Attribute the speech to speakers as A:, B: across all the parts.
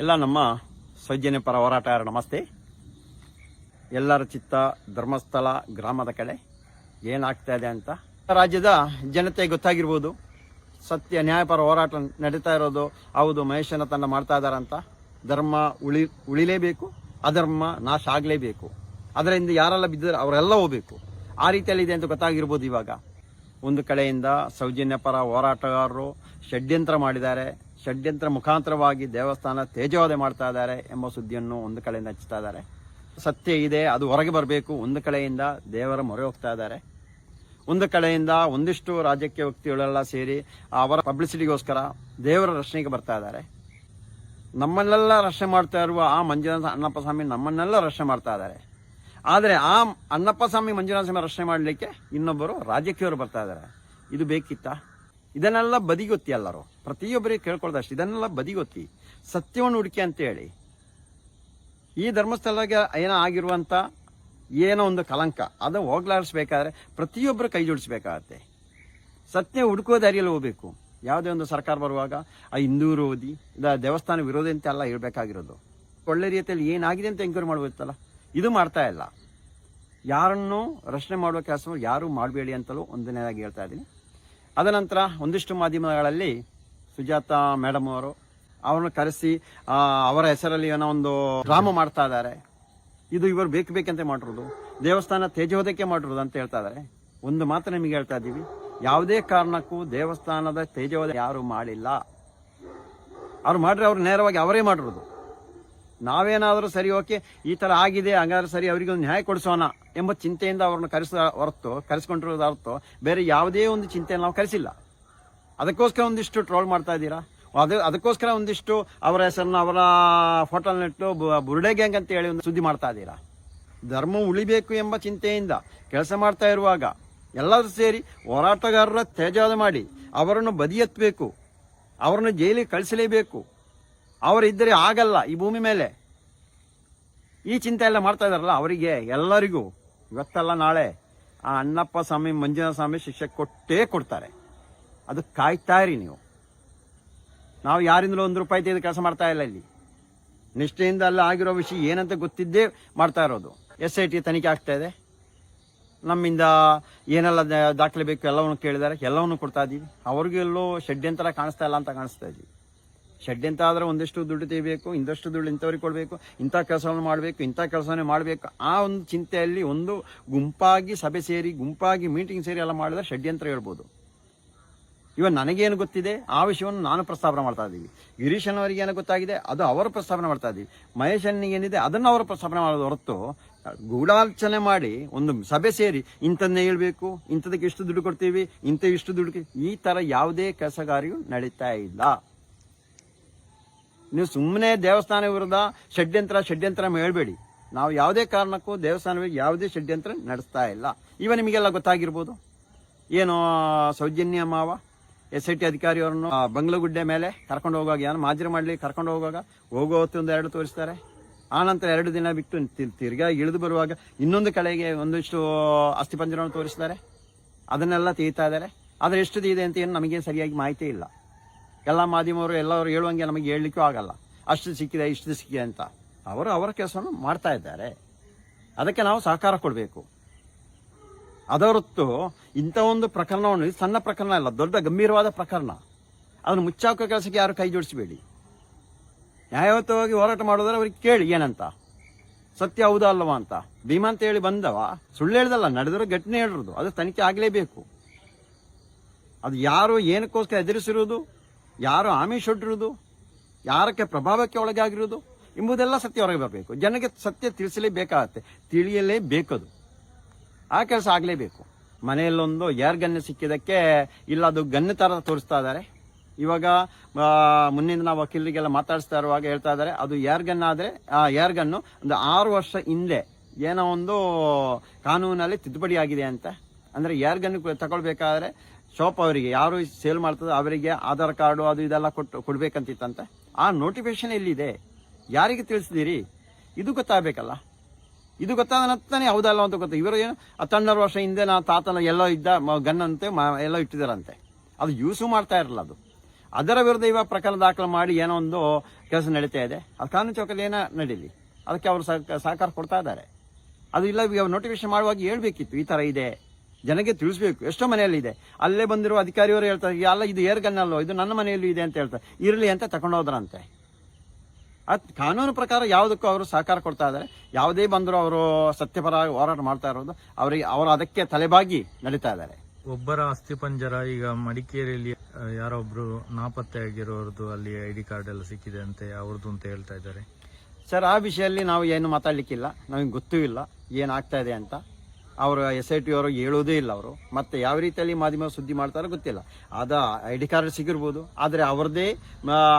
A: ಎಲ್ಲ ನಮ್ಮ ಸೌಜನ್ಯ ಪರ ಹೋರಾಟಗಾರ ನಮಸ್ತೆ. ಎಲ್ಲರ ಚಿತ್ತ ಧರ್ಮಸ್ಥಳ, ಗ್ರಾಮದ ಕಡೆ ಏನಾಗ್ತಾ ಇದೆ ಅಂತ. ರಾಜ್ಯದ ಜನತೆ ಗೊತ್ತಾಗಿರ್ಬೋದು. ಸತ್ಯ, ನ್ಯಾಯಪರ ಹೋರಾಟ ನಡೀತಾ ಇರೋದು. ಹೌದು, ಮಹೇಶನ ತನ್ನ ಮಾಡ್ತಾ ಅಂತ. ಧರ್ಮ ಉಳಿ, ಉಳಿಲೇಬೇಕು. ಅಧರ್ಮ ನಾಶ ಆಗಲೇಬೇಕು. ಅದರಿಂದ ಯಾರೆಲ್ಲ ಬಿದ್ದರೆ ಅವರೆಲ್ಲ ಹೋಗಬೇಕು. ಆ ರೀತಿಯಲ್ಲಿ ಇದೆ ಅಂತ ಗೊತ್ತಾಗಿರ್ಬೋದು ಇವಾಗ. ಒಂದು ಕಡೆಯಿಂದ ಸೌಜನ್ಯ ಪರ ಹೋರಾಟಗಾರರು ಷಡ್ಯಂತ್ರ ಮಾಡಿದ್ದಾರೆ. ಷಡ್ಯಂತ್ರ ಮುಖಾಂತರವಾಗಿ ದೇವಸ್ಥಾನ ತೇಜೋವಧೆ ಮಾಡ್ತಾ ಇದ್ದಾರೆ ಎಂಬ ಸುದ್ದಿಯನ್ನು ಒಂದು ಕಡೆಯಿಂದ ಹಚ್ಚುತ್ತಾ ಇದ್ದಾರೆ. ಸತ್ಯ ಇದೆ, ಅದು ಹೊರಗೆ ಬರಬೇಕು. ಒಂದು ಕಡೆಯಿಂದ ದೇವರ ಮೊರೆ ಹೋಗ್ತಾ ಇದ್ದಾರೆ. ಒಂದು ಕಡೆಯಿಂದ ಒಂದಿಷ್ಟು ರಾಜಕೀಯ ವ್ಯಕ್ತಿಗಳೆಲ್ಲ ಸೇರಿ ಅವರ ಪಬ್ಲಿಸಿಟಿಗೋಸ್ಕರ ದೇವರ ರಕ್ಷಣೆಗೆ ಬರ್ತಾ ಇದ್ದಾರೆ. ನಮ್ಮನ್ನೆಲ್ಲ ರಕ್ಷಣೆ ಮಾಡ್ತಾ ಇರುವ ಆ ಮಂಜುನಾಥ ಅಣ್ಣಪ್ಪ ಸ್ವಾಮಿ ನಮ್ಮನ್ನೆಲ್ಲ ರಕ್ಷಣೆ ಮಾಡ್ತಾ ಇದ್ದಾರೆ. ಆದರೆ ಆ ಅಣ್ಣಪ್ಪ ಸ್ವಾಮಿ, ಮಂಜುನಾಥ ಸ್ವಾಮಿ ರಕ್ಷಣೆ ಮಾಡಲಿಕ್ಕೆ ಇನ್ನೊಬ್ಬರು ರಾಜಕೀಯವರು ಬರ್ತಾ ಇದ್ದಾರೆ. ಇದು ಬೇಕಿತ್ತ? ಇದನ್ನೆಲ್ಲ ಬದಿಗೊತ್ತಿ ಎಲ್ಲರೂ. ಪ್ರತಿಯೊಬ್ಬರಿಗೆ ಕೇಳ್ಕೊಳ್ದಷ್ಟು ಇದನ್ನೆಲ್ಲ ಬದಿಗೊತ್ತಿ. ಸತ್ಯವನ್ನು ಹುಡುಕಿ ಅಂತೇಳಿ. ಈ ಧರ್ಮಸ್ಥಳಕ್ಕೆ ಏನೋ ಆಗಿರುವಂಥ ಏನೋ ಒಂದು ಕಲಂಕ, ಅದು ಹೋಗ್ಲಾಡಿಸ್ಬೇಕಾದ್ರೆ ಪ್ರತಿಯೊಬ್ಬರು ಕೈ ಜೋಡಿಸ್ಬೇಕಾಗತ್ತೆ. ಸತ್ಯ ಹುಡುಕೋ ದಾರಿಯಲ್ಲಿ ಹೋಗ್ಬೇಕು? ಯಾವುದೇ ಒಂದು ಸರ್ಕಾರ ಬರುವಾಗ, ಆ ಹಿಂದೂ ವಿರೋಧಿ ಇಲ್ಲ ದೇವಸ್ಥಾನ ವಿರೋಧಿ ಅಂತ ಎಲ್ಲ ಹೇಳ್ಬೇಕಾಗಿರೋದು. ಒಳ್ಳೆ ರೀತಿಯಲ್ಲಿ ಏನಾಗಿದೆ ಅಂತ ಎಂಕ್ವೈರಿ ಮಾಡಬೇಕಲ್ಲ ಇದು ಮಾಡ್ತಾ ಇಲ್ಲ. ಯಾರನ್ನು ರಕ್ಷಣೆ ಮಾಡುವ ಕೆಲಸ ಯಾರು ಮಾಡಬೇಡಿ ಅಂತಲೂ ಒಂದನೇದಾಗಿ ಹೇಳ್ತಾ ಇದ್ದೀನಿ. ಅದ ನಂತರ ಒಂದಿಷ್ಟು ಮಾಧ್ಯಮಗಳಲ್ಲಿ ಸುಜಾತ ಮೇಡಮ್ ಅವರು. ಅವರನ್ನು ಕರೆಸಿ ಅವರ ಹೆಸರಲ್ಲಿ ಏನೋ ಒಂದು ಡ್ರಾಮಾ ಮಾಡ್ತಾ ಇದ್ದಾರೆ. ಇದು ಇವರು ಬೇಕು ಬೇಕಂತ ಮಾಡಿರೋದು. ದೇವಸ್ಥಾನ ತೇಜೋದಕ್ಕೆ ಮಾಡಿರೋದು ಅಂತ ಹೇಳ್ತಾ ಇದ್ದಾರೆ. ಒಂದು ಮಾತು ನಿಮಗೆ ಹೇಳ್ತಾ ಇದ್ದೀವಿ. ಯಾವುದೇ ಕಾರಣಕ್ಕೂ ದೇವಸ್ಥಾನದ ತೇಜೋದ ಯಾರು ಮಾಡಿಲ್ಲ. ಅವ್ರು ಮಾಡ್ರೆ ಅವ್ರು ನೇರವಾಗಿ ಅವರೇ ಮಾಡಿರೋದು. ನಾವೇನಾದರೂ ಸರಿ ಓಕೆ ಈ ತರ ಆಗಿದೆ, ಹಂಗಾದ್ರೆ ಸರಿ ಅವರಿಗೆ ನ್ಯಾಯ ಕೊಡಿಸೋಣ ಎಂಬ ಚಿಂತೆಯಿಂದ ಅವ್ರನ್ನ ಕರೆಸ, ಹೊರತು ಕರೆಸ್ಕೊಂಡಿರೋದು ಹೊರತು ಬೇರೆ ಯಾವುದೇ ಒಂದು ಚಿಂತೆಯನ್ನು ನಾವು ಕರೆಸಿಲ್ಲ. ಅದಕ್ಕೋಸ್ಕರ ಒಂದಿಷ್ಟು ಟ್ರೋಲ್ ಮಾಡ್ತಾ ಇದ್ದೀರಾ? ಅದು, ಅದಕ್ಕೋಸ್ಕರ ಒಂದಿಷ್ಟು ಅವರ ಹೆಸರನ್ನ, ಅವರ ಫೋಟೋನಿಟ್ಟು ಬುರುಡೆ ಗ್ಯಾಂಗ್ ಅಂತ ಹೇಳಿ ಒಂದು ಸುದ್ದಿ ಮಾಡ್ತಾ ಇದ್ದೀರಾ? ಧರ್ಮ ಉಳಿಬೇಕು ಎಂಬ ಚಿಂತೆಯಿಂದ ಕೆಲಸ ಮಾಡ್ತಾ ಇರುವಾಗ ಎಲ್ಲರೂ ಸೇರಿ ಹೋರಾಟಗಾರರ ತೇಜಾದ ಮಾಡಿ ಅವರನ್ನು ಬದಿಯೆತ್ತಬೇಕು, ಅವರನ್ನು ಜೈಲಿಗೆ ಕಳಿಸಲೇಬೇಕು. ಅವರಿದ್ದರೆ ಆಗಲ್ಲ ಈ ಭೂಮಿ ಮೇಲೆ. ಈ ಚಿಂತೆ ಎಲ್ಲ ಮಾಡ್ತಾ ಇದಾರಲ್ಲ ಅವರಿಗೆ ಎಲ್ಲರಿಗೂ ಇವತ್ತಲ್ಲ ನಾಳೆ ಆ ಅಣ್ಣಪ್ಪ ಸ್ವಾಮಿ, ಮಂಜುನಾಥ ಸ್ವಾಮಿ ಶಿಕ್ಷೆ ಕೊಟ್ಟೇ ಕೊಡ್ತಾರೆ. ಅದು ಕಾಯ್ತಾ ಇರಿ ನೀವು. ನಾವು ಯಾರಿಂದಲೂ ಒಂದು ರೂಪಾಯಿ ತೆಗೆದು ಕೆಲಸ ಮಾಡ್ತಾ ಇಲ್ಲ ಇಲ್ಲಿ. ನಿಷ್ಠೆಯಿಂದ ಅಲ್ಲಿ ಆಗಿರೋ ವಿಷಯ ಏನಂತ ಗೊತ್ತಿದ್ದೇ ಮಾಡ್ತಾ ಇರೋದು. ಎಸ್ ಐ ಟಿ ತನಿಖೆ ಆಗ್ತಾ ಇದೆ. ನಮ್ಮಿಂದ ಏನೆಲ್ಲ ದಾಖಲೆ ಬೇಕು ಎಲ್ಲವನ್ನು ಕೇಳಿದ್ದಾರೆ. ಎಲ್ಲವನ್ನು ಕೊಡ್ತಾ ಇದ್ದೀವಿ. ಅವ್ರಿಗೂ ಎಲ್ಲೋ ಷಡ್ಯಂತರ ಕಾಣಿಸ್ತಾ ಇಲ್ಲ ಅಂತ ಕಾಣಿಸ್ತಾ ಇದ್ದೀವಿ. ಷಡ್ಯಂತ ಆದರೆ ಒಂದಷ್ಟು ದುಡ್ಡು ತೆಗಿಬೇಕು, ಇಂದಷ್ಟು ದುಡ್ಡು ಇಂಥವ್ರಿಗೆ ಕೊಡಬೇಕು, ಇಂಥ ಕೆಲಸವನ್ನು ಮಾಡಬೇಕು, ಇಂಥ ಕೆಲಸವನ್ನೇ ಮಾಡಬೇಕು. ಆ ಒಂದು ಚಿಂತೆಯಲ್ಲಿ ಒಂದು ಗುಂಪಾಗಿ ಸಭೆ ಸೇರಿ, ಗುಂಪಾಗಿ ಮೀಟಿಂಗ್ ಸೇರಿ ಎಲ್ಲ ಮಾಡಿದ್ರೆ ಷಡ್ಯಂತ್ರ ಹೇಳ್ಬೋದು. ಇವನ್ ನನಗೇನು ಗೊತ್ತಿದೆ? ಆ ವಿಷಯವನ್ನು ನಾನು ಪ್ರಸ್ತಾವನೆ ಮಾಡ್ತಾ ಇದ್ದೀವಿ. ಗಿರೀಶನವರಿಗೆ ಏನು ಗೊತ್ತಾಗಿದೆ, ಅದು ಅವರು ಪ್ರಸ್ತಾವನೆ ಮಾಡ್ತಾ ಇದ್ದೀವಿ. ಮಹೇಶನಿಗೇನಿದೆ ಅದನ್ನು ಅವರು ಪ್ರಸ್ತಾವನೆ ಮಾಡೋದು ಹೊರತು, ಗೂಢಾಲೋಚನೆ ಮಾಡಿ ಒಂದು ಸಭೆ ಸೇರಿ ಇಂಥನ್ನೇ ಹೇಳ್ಬೇಕು, ಇಂಥದಕ್ಕೆ ಇಷ್ಟು ದುಡ್ಡು ಕೊಡ್ತೀವಿ, ಇಂಥ ಇಷ್ಟು ದುಡ್ಡು ಈ ಥರ ಯಾವುದೇ ಕೆಲಸಗಾರಿಯು ನಡೀತಾ ಇಲ್ಲ. ನೀವು ಸುಮ್ಮನೆ ದೇವಸ್ಥಾನ ವಿರುದ್ಧ ಷಡ್ಯಂತ್ರ ಷಡ್ಯಂತ್ರ ಹೇಳಬೇಡಿ. ನಾವು ಯಾವುದೇ ಕಾರಣಕ್ಕೂ ದೇವಸ್ಥಾನಗಳಿಗೆ ಯಾವುದೇ ಷಡ್ಯಂತ್ರ ನಡೆಸ್ತಾ ಇಲ್ಲ. ಇವ ನಿಮಗೆಲ್ಲ ಗೊತ್ತಾಗಿರ್ಬೋದು. ಏನು ಸೌಜನ್ಯ ಮಾವ ಎಸ್ ಐ ಟಿ ಅಧಿಕಾರಿಯವರನ್ನು ಬಂಗ್ಲಗುಡ್ಡೆ ಮೇಲೆ ಕರ್ಕೊಂಡು ಹೋಗುವಾಗ ಏನು ಮಾಜರಿ ಮಾಡಲಿ ಕರ್ಕೊಂಡು ಹೋಗುವಾಗ ಹೋಗೋ ಹೊತ್ತು ಒಂದು ಎರಡು ತೋರಿಸ್ತಾರೆ. ಆನಂತರ ಎರಡು ದಿನ ಬಿಟ್ಟು ತಿರ್ಗಾ ಇಳಿದು ಬರುವಾಗ ಇನ್ನೊಂದು ಕಡೆಗೆ ಒಂದಿಷ್ಟು ಅಸ್ಥಿಪಂಜರವನ್ನು ತೋರಿಸ್ತಾರೆ. ಅದನ್ನೆಲ್ಲ ತೆಗಿತಾ ಇದ್ದಾರೆ. ಆದರೆ ಎಷ್ಟು ಇದೆ ಅಂತ ಏನು ನಮಗೆ ಸರಿಯಾಗಿ ಮಾಹಿತಿ ಇಲ್ಲ. ಎಲ್ಲ ಮಾಧ್ಯಮವರು ಎಲ್ಲವರು ಹೇಳುವಂಗೆ ನಮಗೆ ಹೇಳಲಿಕ್ಕೂ ಆಗಲ್ಲ. ಅಷ್ಟು ಸಿಕ್ಕಿದೆ, ಇಷ್ಟು ಸಿಕ್ಕಿದೆ ಅಂತ. ಅವರು ಅವರ ಕೆಲಸವನ್ನು ಮಾಡ್ತಾ ಇದ್ದಾರೆ. ಅದಕ್ಕೆ ನಾವು ಸಹಕಾರ ಕೊಡಬೇಕು. ಅದರೊತ್ತು ಇಂಥ ಒಂದು ಪ್ರಕರಣವನ್ನು ಸಣ್ಣ ಪ್ರಕರಣ ಅಲ್ಲ, ದೊಡ್ಡ ಗಂಭೀರವಾದ ಪ್ರಕರಣ. ಅದನ್ನು ಮುಚ್ಚಾಕೋ ಕೆಲಸಕ್ಕೆ ಯಾರು ಕೈ ಜೋಡಿಸಬೇಡಿ. ನ್ಯಾಯಯುತವಾಗಿ ಹೋರಾಟ ಮಾಡೋದ್ರೆ ಅವ್ರಿಗೆ ಕೇಳಿ, ಏನಂತ? ಸತ್ಯ ಹೌದಾ ಅಲ್ಲವಾ ಅಂತ. ಭೀಮಾ ಅಂತ ಹೇಳಿ ಬಂದವ, ಸುಳ್ಳು ಹೇಳ್ದಲ್ಲ, ನಡೆದರೂ ಘಟನೆ ಹೇಳಿರೋದು, ಅದು ತನಿಖೆ ಆಗಲೇಬೇಕು. ಅದು ಯಾರು ಏನಕ್ಕೋಸ್ಕರ ಎದುರಿಸಿರುವುದು? ಯಾರು ಆಮಿಷ ಒಡ್ಡಿರುವುದು? ಯಾರಕ್ಕೆ ಪ್ರಭಾವಕ್ಕೆ ಒಳಗಾಗಿರುವುದು? ಎಂಬುದೆಲ್ಲ ಸತ್ಯ ಹೊರಗೆ ಬರಬೇಕು. ಜನಕ್ಕೆ ಸತ್ಯ ತಿಳಿಸಲೇಬೇಕಾಗತ್ತೆ. ತಿಳಿಯಲೇಬೇಕದು. ಆ ಕೆಲಸ ಆಗಲೇಬೇಕು. ಮನೆಯಲ್ಲೊಂದು ಏರ್ ಗನ್ ಸಿಕ್ಕಿದ್ದಕ್ಕೆ ಇಲ್ಲ ಅದು ಗನ್ ಥರ ತೋರಿಸ್ತಾ ಇದ್ದಾರೆ ಇವಾಗ ಮುಂದಿನ ನಾವು ವಕೀಲರಿಗೆಲ್ಲ ಮಾತಾಡಿಸ್ತಾ ಇರುವಾಗ ಹೇಳ್ತಾ ಇದ್ದಾರೆ ಅದು ಯಾರ್ ಗನ್ ಆದ್ರೆ, ಆ, ಯಾರ್ ಗನ್ನು ಒಂದು ಆರು ವರ್ಷ ಹಿಂದೆ ಏನೋ ಒಂದು ಕಾನೂನಲ್ಲಿ ತಿದ್ದುಪಡಿ ಆಗಿದೆ ಅಂತ. ಅಂದ್ರೆ ಯಾರ್ ಗನ್ ತಗೊಳ್ಬೇಕಾದ್ರೆ ಶಾಪ್ ಅವರಿಗೆ, ಯಾರು ಸೇಲ್ ಮಾಡ್ತದೆ ಅವರಿಗೆ ಆಧಾರ್ ಕಾರ್ಡು ಅದು ಇದೆಲ್ಲ ಕೊಟ್ಟು, ಕೊಡಬೇಕಂತಿತ್ತಂತೆ. ಆ ನೋಟಿಫಿಕೇಶನ್ ಎಲ್ಲಿದೆ? ಯಾರಿಗೆ ತಿಳಿಸಿದಿರಿ? ಇದು ಗೊತ್ತಾಗಬೇಕಲ್ಲ. ಇದು ಗೊತ್ತಾದ ನಂತರನೇ ಹೌದಲ್ಲ ಅಂತ ಗೊತ್ತ ಇವರು ಏನು ಹತ್ತನ್ನೆರಡು ವರ್ಷ ಹಿಂದೆ ನಾ ತಾತನ ಎಲ್ಲೋ ಇದ್ದ ಮ- ಗನ್ ಅಂತೆ ಮ- ಎಲ್ಲೋ ಇಟ್ಟಿದ್ದಾರಂತೆ. ಅದು ಯೂಸು ಮಾಡ್ತಾ ಇರಲ್ಲ ಅದು. ಅದರ ವಿರುದ್ಧ ಇವಾಗ ಪ್ರಕರಣ ದಾಖಲು ಮಾಡಿ ಏನೋ ಒಂದು ಕೆಲಸ ನಡೀತಾ ಇದೆ. ಅದು ಕಾನೂನು ಚೌಕದಲ್ಲಿ ಏನೋ ನಡೀಲಿ. ಅದಕ್ಕೆ ಅವರು ಸಹಕ- ಸಹಕಾರ ಕೊಡ್ತಾ ಇದ್ದಾರೆ. ಅದು ಇಲ್ಲ ಇವಾಗ ನೋಟಿಫಿಕೇಶನ್ ಮಾಡುವಾಗ ಹೇಳ್ಬೇಕಿತ್ತು, ಈ ಥರ ಇದೆ. ಜನಕ್ಕೆ ತಿಳಿಸ್ಬೇಕು, ಎಷ್ಟೋ ಮನೆಯಲ್ಲಿ ಇದೆ. ಅಲ್ಲೇ ಬಂದಿರೋ ಅಧಿಕಾರಿಯವರು ಹೇಳ್ತಾರೆ ಅಲ್ಲ, ಇದು ಏರ್ ಗನ್ ಅಲ್ಲೋ, ಇದು ನನ್ನ ಮನೆಯಲ್ಲೂ ಇದೆ ಅಂತ ಹೇಳ್ತಾರೆ. ಇರಲಿ ಅಂತ ತಗೊಂಡೋದ್ರಂತೆ. ಅದ್ ಕಾನೂನು ಪ್ರಕಾರ ಯಾವುದಕ್ಕೂ ಅವರು ಸಹಕಾರ ಕೊಡ್ತಾ ಇದ್ದಾರೆ. ಯಾವುದೇ ಬಂದರೂ ಅವರು ಸತ್ಯಪರ ಹೋರಾಟ ಮಾಡ್ತಾ ಇರೋದು ಅವರಿಗೆ ಅವರು ಅದಕ್ಕೆ ತಲೆಬಾಗಿ ನಡೀತಾ ಇದ್ದಾರೆ.
B: ಒಬ್ಬರ ಅಸ್ಥಿಪಂಜರ ಈಗ ಮಡಿಕೇರಿಯಲ್ಲಿ ಯಾರೊಬ್ರು ನಾಪತ್ತೆ ಆಗಿರೋರ್ದು ಅಲ್ಲಿ ಐ ಡಿ ಕಾರ್ಡ್ ಎಲ್ಲ ಸಿಕ್ಕಿದೆ ಅಂತೆ ಅವ್ರದ್ದು ಅಂತ ಹೇಳ್ತಾ ಇದ್ದಾರೆ.
A: ಸರ್ ಆ ವಿಷಯದಲ್ಲಿ ನಾವು ಏನು ಮಾತಾಡಲಿಕ್ಕಿಲ್ಲ. ನಮಗೆ ಗೊತ್ತೂ ಇಲ್ಲ. ಏನಾಗ್ತಾ ಇದೆ ಅಂತ. ಅವರು ಎಸ್ ಐ ಟಿ ಅವರು ಹೇಳೋದೇ ಇಲ್ಲ ಅವರು. ಮತ್ತೆ ಯಾವ ರೀತಿಯಲ್ಲಿ ಮಾಧ್ಯಮ ಸುದ್ದಿ ಮಾಡ್ತಾರೋ ಗೊತ್ತಿಲ್ಲ. ಅದ ಐ ಡಿ ಕಾರ್ಡ್ ಸಿಗಿರ್ಬೋದು. ಆದರೆ ಅವ್ರದ್ದೇ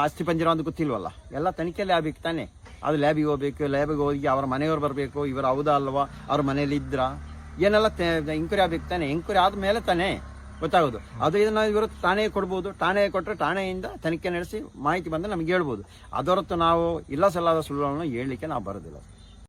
A: ಅಸ್ಥಿ ಪಂಜರ ಅಂತ ಗೊತ್ತಿಲ್ವಲ್ಲ? ಎಲ್ಲ ತನಿಖೆಯಲ್ಲಿ ಆಗ್ಬೇಕು ತಾನೆ. ಅದು ಲ್ಯಾಬಿಗೆ ಹೋಗ್ಬೇಕು ಲ್ಯಾಬಿಗೆ ಹೋಗಿ ಅವರ ಮನೆಯವ್ರು ಬರಬೇಕು, ಇವರು ಹೌದಾ ಅಲ್ವಾ, ಅವ್ರ ಮನೇಲಿ ಇದ್ರ? ಏನೆಲ್ಲ ಎಂಕ್ವೈರಿ ಆಗ್ಬೇಕು ತಾನೆ. ಎಂಕ್ವೈರಿ ಆದ್ಮೇಲೆ ತಾನೇ ಗೊತ್ತಾಗೋದು. ಅದು ಇದನ್ನ ಇವರು ಠಾಣೆ ಕೊಡ್ಬೋದು. ಠಾಣೆ ಕೊಟ್ಟರೆ ಠಾಣೆಯಿಂದ ತನಿಖೆ ನಡೆಸಿ ಮಾಹಿತಿ ಬಂದರೆ ನಮ್ಗೆ ಹೇಳ್ಬೋದು. ಅದರತ್ತು ನಾವು ಇಲ್ಲ ಸಲ್ಲದ ಸುಳ್ಳುಗಳನ್ನು ಹೇಳಲಿಕ್ಕೆ ನಾವು ಬರೋದಿಲ್ಲ.